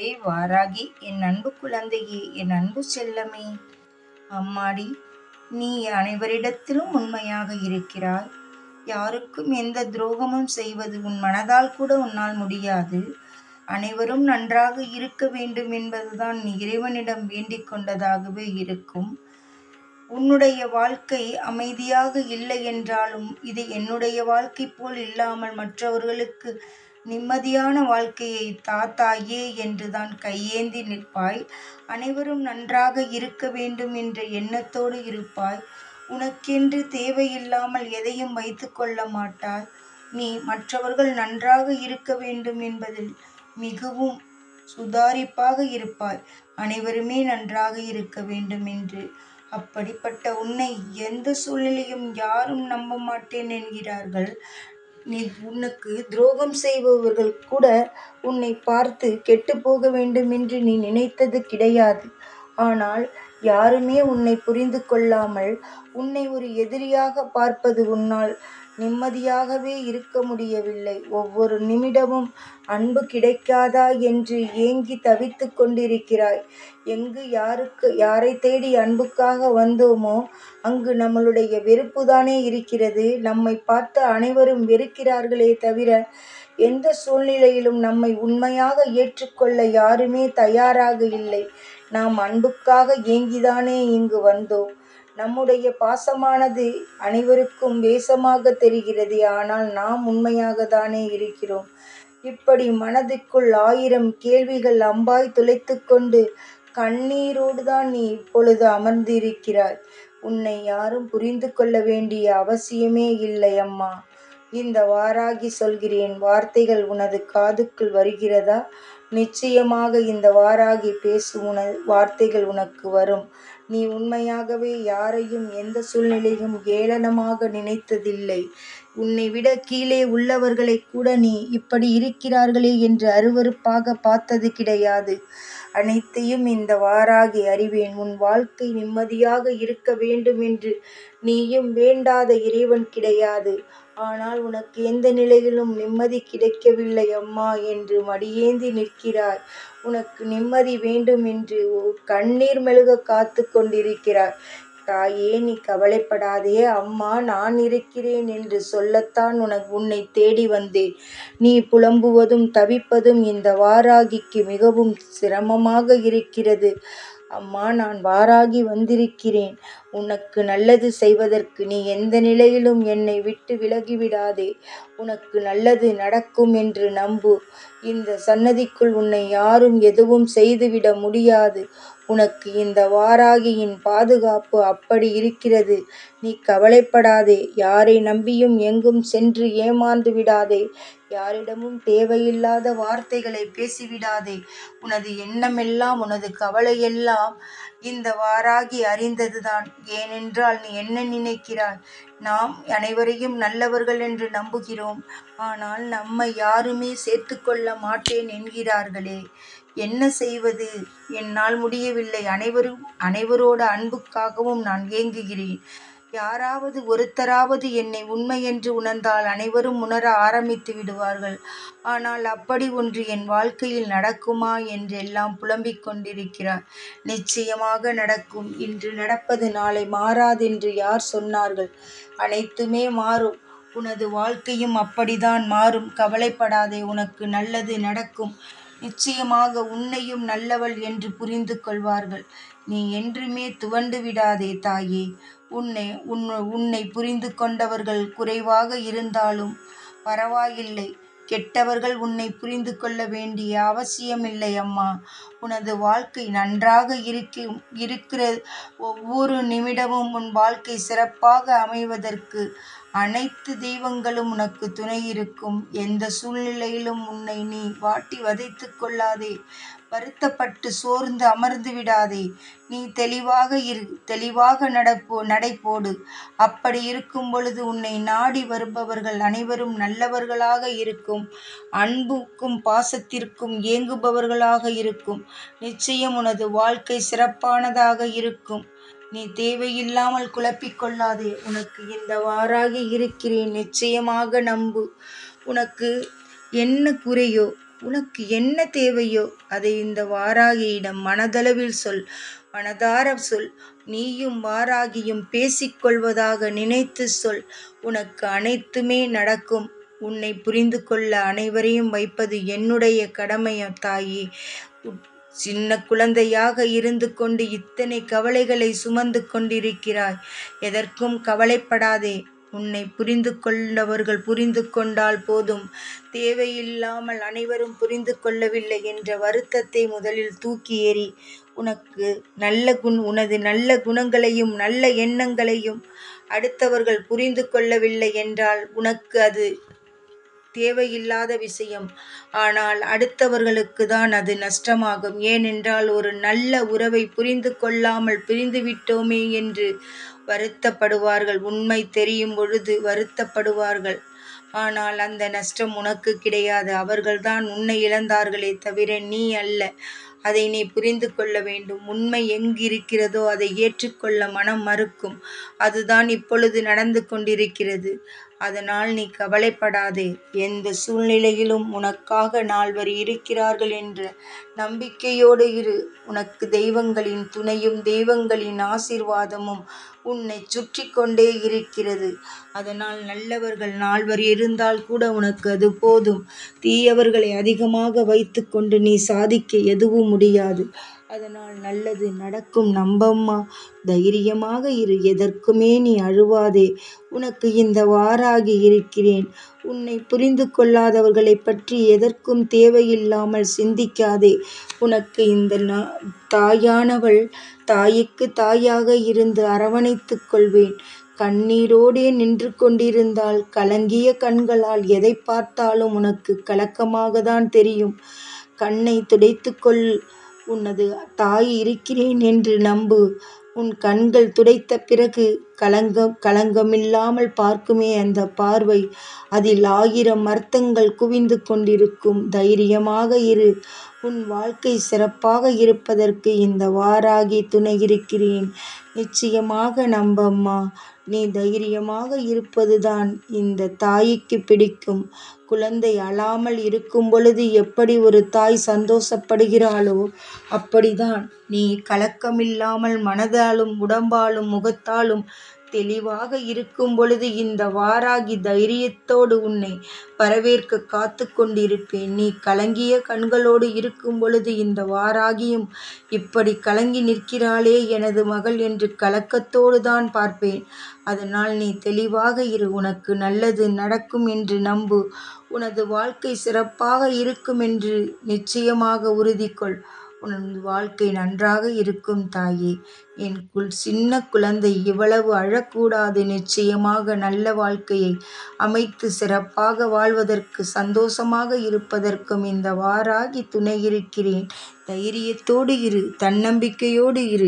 ஏய் வாராகி என் அன்பு குழந்தையே என் அன்பு செல்லமே. அம்மாடி நீ அனைவரிடத்திலும் உண்மையாக இருக்கிறாய். யாருக்கும் எந்த துரோகமும் செய்வது உன் மனதால் கூட உன்னால் முடியாது. அனைவரும் நன்றாக இருக்க வேண்டும் என்பதுதான் நீ இறைவனிடம் வேண்டிக் கொண்டதாகவே இருக்கும். உன்னுடைய வாழ்க்கை அமைதியாக இல்லை என்றாலும் இது என்னுடைய வாழ்க்கை போல் இல்லாமல் மற்றவர்களுக்கு நிம்மதியான வாழ்க்கையை தாத்தாயே என்றுதான் கையேந்தி நிற்பாய். அனைவரும் நன்றாக இருக்க வேண்டும் என்ற எண்ணத்தோடு இருப்பாய். உனக்கென்று தேவையில்லாமல் எதையும் வைத்து கொள்ள மாட்டாய். நீ மற்றவர்கள் நன்றாக இருக்க வேண்டும் என்பதில் மிகவும் சுதாரிப்பாக இருப்பாய். அனைவருமே நன்றாக இருக்க வேண்டும் என்று. அப்படிப்பட்ட உன்னை எந்த சூழ்நிலையும் யாரும் நம்ப மாட்டேன் என்கிறார்கள். நீ உனக்கு துரோகம் செய்பவர்கள் கூட உன்னை பார்த்து கெட்டு போக வேண்டும் என்று நீ நினைத்தது கிடையாது. ஆனால் யாருமே உன்னை புரிந்து கொள்ளாமல் உன்னை ஒரு எதிரியாக பார்ப்பது உன்னால் நிம்மதியாகவே இருக்க முடியவில்லை. ஒவ்வொரு நிமிடமும் அன்பு கிடைக்காதா என்று ஏங்கி தவித்து கொண்டிருக்கிறாய். எங்கு யாருக்கு யாரை தேடி அன்புக்காக வந்தோமோ அங்கு நம்மளுடைய வெறுப்புதானே இருக்கிறது. நம்மை பார்த்து அனைவரும் வெறுக்கிறார்களே தவிர எந்த சூழ்நிலையிலும் நம்மை உண்மையாக ஏற்றுக்கொள்ள யாருமே தயாராக இல்லை. நாம் அன்புக்காக ஏங்கிதானே இங்கு வந்தோம். நம்முடைய பாசமானது அனைவருக்கும் வேஷமாக தெரிகிறது. ஆனால் நாம் உண்மையாக தானே இருக்கிறோம். இப்படி மனதுக்குள் ஆயிரம் கேள்விகள் அம்பாய் துளைத்து கொண்டு கண்ணீரோடு தான் நீ இப்பொழுது அமர்ந்திருக்கிறாய். உன்னை யாரும் புரிந்து கொள்ள வேண்டிய அவசியமே இல்லை அம்மா. இந்த வாராகி சொல்கிறேன் வார்த்தைகள் உனது காதுக்குள் வருகிறதா? நிச்சயமாக இந்த வாராகி பேசும் உன வார்த்தைகள் உனக்கு வரும். நீ உண்மையாகவே யாரையும் எந்த சூழ்நிலையும் ஏளனமாக நினைத்ததில்லை. உன்னை விட கீழே உள்ளவர்களை கூட நீ இப்படி இருக்கிறார்களே என்று அருவருப்பாக பார்த்தது கிடையாது. அனைத்தையும் இந்த வாராகி அறிவேன். உன் வாழ்க்கை நிம்மதியாக இருக்க வேண்டும் என்று நீயும் வேண்டாத இறைவன் கிடையாது. ஆனால் உனக்கு எந்த நிலையிலும் நிம்மதி கிடைக்கவில்லை அம்மா என்று மடியேந்தி நிற்கிறாய். உனக்கு நிம்மதி வேண்டும் என்று கண்ணீர் மெழுக காத்து கொண்டிருக்கிறார். தாயே நீ கவலைப்படாதே. அம்மா நான் இருக்கிறேன் என்று சொல்லத்தான் உனக்கு உன்னை தேடி வந்தேன். நீ புலம்புவதும் தவிப்பதும் இந்த வாராகிக்கு மிகவும் சிரமமாக இருக்கிறது. அம்மா நான் வாராகி வந்திருக்கிறேன். உனக்கு நல்லது செய்வதற்கு நீ எந்த நிலையிலும் என்னை விட்டு விலகிவிடாதே. உனக்கு நல்லது நடக்கும் என்று நம்பு. இந்த சன்னதிக்குள் உன்னை யாரும் எதுவும் செய்துவிட முடியாது. உனக்கு இந்த வாராகியின் பாதுகாப்பு அப்படி இருக்கிறது. நீ கவலைப்படாதே. யாரை நம்பியும் எங்கும் சென்று ஏமாந்து விடாதே. யாரிடமும் தேவையில்லாத வார்த்தைகளை பேசிவிடாதே. உனது எண்ணமெல்லாம் உனது கவலையெல்லாம் இந்த வாராகி அறிந்ததுதான். ஏனென்றால் நீ என்ன நினைக்கிறாய்? நாம் அனைவரையும் நல்லவர்கள் என்று நம்புகிறோம். ஆனால் நம்மை யாருமே சேர்த்து கொள்ள மாட்டேன் என்கிறார்களே. என்ன செய்வது? என்னால் முடியவில்லை. அனைவரும் அனைவரோட அன்புக்காகவும் நான் ஏங்குகிறேன். யாராவது ஒருத்தராவது என்னை உண்மை என்று உணர்ந்தால் அனைவரும் உணர ஆரம்பித்து விடுவார்கள். ஆனால் அப்படி ஒன்று என் வாழ்க்கையில் நடக்குமா என்றெல்லாம் புலம்பிக் கொண்டிருக்கிறார். நிச்சயமாக நடக்கும். இன்று நடப்பது நாளை மாறாதென்று யார் சொன்னார்கள்? அனைத்துமே மாறும். உனது வாழ்க்கையும் அப்படிதான் மாறும். கவலைப்படாதே. உனக்கு நல்லது நடக்கும். நிச்சயமாக உன்னையும் நல்லவள் என்று புரிந்து கொள்வார்கள். நீ என்றுமே துவண்டு விடாதே தாயே. உன்னை உன் உன்னை புரிந்து கொண்டவர்கள் குறைவாக இருந்தாலும் பரவாயில்லை. கெட்டவர்கள் உன்னை புரிந்து கொள்ள வேண்டிய அவசியமில்லை அம்மா. உனது வாழ்க்கை நன்றாக இருக்க இருக்கிற ஒவ்வொரு நிமிடமும் உன் வாழ்க்கை சிறப்பாக அமைவதற்கு அனைத்து தெய்வங்களும் உனக்கு துணை இருக்கும் எந்த சூழ்நிலையிலும் உன்னை நீ வாட்டி வதைத்து கொள்ளாதே. வருத்தப்பட்டு சோர்ந்து அமர்ந்து விடாதே. நீ தெளிவாக இரு. தெளிவாக நடப்போ நடைபோடு. அப்படி இருக்கும் பொழுது உன்னை நாடி வருபவர்கள் அனைவரும் நல்லவர்களாக இருக்கும். அன்புக்கும் பாசத்திற்கும் ஏங்குபவர்களாக இருக்கும். நிச்சயம் உனது வாழ்க்கை சிறப்பானதாக இருக்கும். நீ தேவையில்லாமல் குழப்பிக் கொள்ளாதே உனக்கு இந்த வாராக இருக்கிறேன். நிச்சயமாக நம்பு. உனக்கு என்ன குறையோ உனக்கு என்ன தேவையோ அதை இந்த வாராகியிடம் மனதளவில் சொல். மனதார சொல். நீயும் வாராகியும் பேசிக்கொள்வதாக நினைத்து சொல். உனக்கு அனைத்துமே நடக்கும். உன்னை புரிந்து கொள்ள அனைவரையும் வைப்பது என்னுடைய கடமையா தாயே? சின்ன குழந்தையாக இருந்து கொண்டு இத்தனை கவலைகளை சுமந்து கொண்டிருக்கிறாய். எதற்கும் கவலைப்படாதே. உன்னை புரிந்து கொண்டவர்கள் புரிந்து கொண்டால் போதும். தேவையில்லாமல் அனைவரும் புரிந்து கொள்ளவில்லை என்ற வருத்தத்தை முதலில் தூக்கி ஏறி உனக்கு நல்ல குண் உனது நல்ல குணங்களையும் நல்ல எண்ணங்களையும் அடுத்தவர்கள் புரிந்து கொள்ளவில்லை என்றால் உனக்கு அது தேவையில்லாத விஷயம். ஆனால் அடுத்தவர்களுக்கு தான் அது நஷ்டமாகும். ஏனென்றால் ஒரு நல்ல உறவை புரிந்து கொள்ளாமல் பிரிந்துவிட்டோமே என்று வருத்தப்படுவார்கள். உண்மை தெரியும் பொழுது வருத்தப்படுவார்கள். ஆனால் அந்த நஷ்டம் உனக்கு கிடையாது. அவர்கள்தான் உன்னை இழந்தார்களே தவிர நீ அல்ல. அதை நீ புரிந்து கொள்ள வேண்டும். உண்மை எங்கிருக்கிறதோ அதை ஏற்றுக்கொள்ள மனம் மறுக்கும். அதுதான் இப்பொழுது நடந்து கொண்டிருக்கிறது. அதனால் நீ கவலைப்படாதே. எந்த சூழ்நிலையிலும் உனக்காக நால்வர் இருக்கிறார்கள் என்ற நம்பிக்கையோடு இரு. உனக்கு தெய்வங்களின் துணையும் தெய்வங்களின் ஆசீர்வாதமும் உன்னை சுற்றி கொண்டே இருக்கிறது. அதனால் நல்லவர்கள் நால்வர் இருந்தால் கூட உனக்கு அது போதும். தீயவர்களை அதிகமாக வைத்துக்கொண்டு நீ சாதிக்க எதுவும் முடியாது. அதனால் நல்லது நடக்கும் நம்பம்மா. தைரியமாக இரு எதற்குமே நீ அழுவாதே. உனக்கு இந்த வாராகி இருக்கிறேன். உன்னை புரிந்து கொள்ளாதவர்களை பற்றி எதற்கும் தேவையில்லாமல் சிந்திக்காதே. உனக்கு இந்த தாயானவள் தாய்க்கு தாயாக இருந்து அரவணைத்துக் கொள்வேன். கண்ணீரோடே நின்று கொண்டிருந்தால் கலங்கிய கண்களால் எதை பார்த்தாலும் உனக்கு கலக்கமாக தான் தெரியும். கண்ணை துடைத்துக்கொள் உனது தாய் இருக்கிறேன் என்று நம்பு. உன் கண்கள் துடைத்த பிறகு கலங்கம் கலங்கமில்லாமல் பார்க்குமே அந்த பார்வை. அதில் ஆயிரம் அர்த்தங்கள் குவிந்து கொண்டிருக்கும். தைரியமாக இரு. உன் வாழ்க்கை சிறப்பாக இருப்பதற்கு இந்த வாராகி துணை இருக்கிறேன். நிச்சயமாக நம்பம்மா நீ தைரியமாக இருப்பதுதான் இந்த தாய்க்கு பிடிக்கும். குழந்தை அழாமல் இருக்கும் பொழுது எப்படி ஒரு தாய் சந்தோஷப்படுகிறாளோ அப்படிதான். நீ கலக்கமில்லாமல் மனதாலும் உடம்பாலும் முகத்தாலும் தெளிவாக இருக்கும் பொழுது இந்த வாராகி தைரியத்தோடு உன்னை வரவேற்க காத்து கொண்டிருப்பேன். நீ கலங்கிய கண்களோடு இருக்கும் பொழுது இந்த வாராகியும் இப்படி கலங்கி நிற்கிறாளே எனது மகள் என்று கலக்கத்தோடு தான் பார்ப்பேன். அதனால் நீ தெளிவாக இரு. உனக்கு நல்லது நடக்கும் என்று நம்பு. உனது வாழ்க்கை சிறப்பாக இருக்கும் என்று நிச்சயமாக உறுதி கொள் உனது வாழ்க்கை நன்றாக இருக்கும் தாயே. என் குள் சின்ன குழந்தை இவ்வளவு அழக்கூடாது நிச்சயமாக நல்ல வாழ்க்கையை அமைத்து சிறப்பாக வாழ்வதற்கு சந்தோஷமாக இருப்பதற்கும் இந்த வாராகி துணை இருக்கிறேன். தைரியத்தோடு இரு தன்னம்பிக்கையோடு இரு.